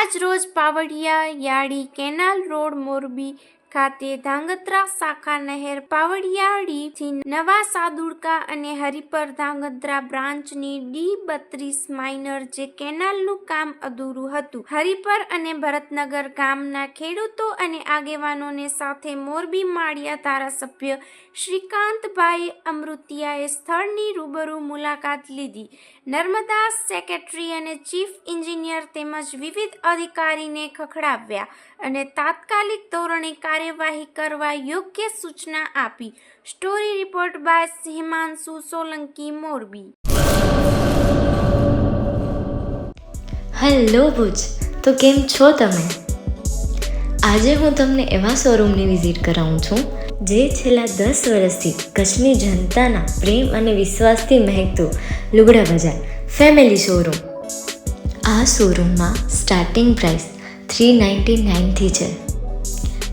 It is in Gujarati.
આજ રોજ પાવડિયા યાળી કેનાલ રોડ મોરબી ખાતે ધાંગધ્રા શાખા નહેર પાવડિયાળીથી નવા સાદુડકા અને હરિપર ધાંગધ્રા બ્રાન્ચની ડી બત્રીસ માઇનર જે કેનાલનું કામ અધૂરું હતું. હરિપર અને ભરતનગર ગામના ખેડૂતો અને આગેવાનોને સાથે મોરબી માળિયા ધારાસભ્ય શ્રીકાંતભાઈ અમૃતિયાએ સ્થળની રૂબરૂ મુલાકાત લીધી. નર્મદા સેક્રેટરી અને ચીફ એન્જિનિયર તેમજ વિવિધ અધિકારીને ખખડાવ્યા અને તાત્કાલિક ધોરણે કાર્યવાહી કરવા યોગ્ય સૂચના આપી. સ્ટોરી રિપોર્ટ બાદ હિમાંશુ સોલંકી મોરબી હેલો ભુજ. તો કેમ છો તમે? આજે હું તમને એવા શોરૂમની વિઝિટ કરાવું છું, જે છેલ્લા દસ વર્ષથી કચ્છની જનતાના પ્રેમ અને વિશ્વાસથી મહેકતું લુગડા બજાર ફેમિલી શોરૂમ આ શોરૂમમાં સ્ટાર્ટિંગ પ્રાઇસ થ્રી નાઇન્ટી નાઇનથી છે.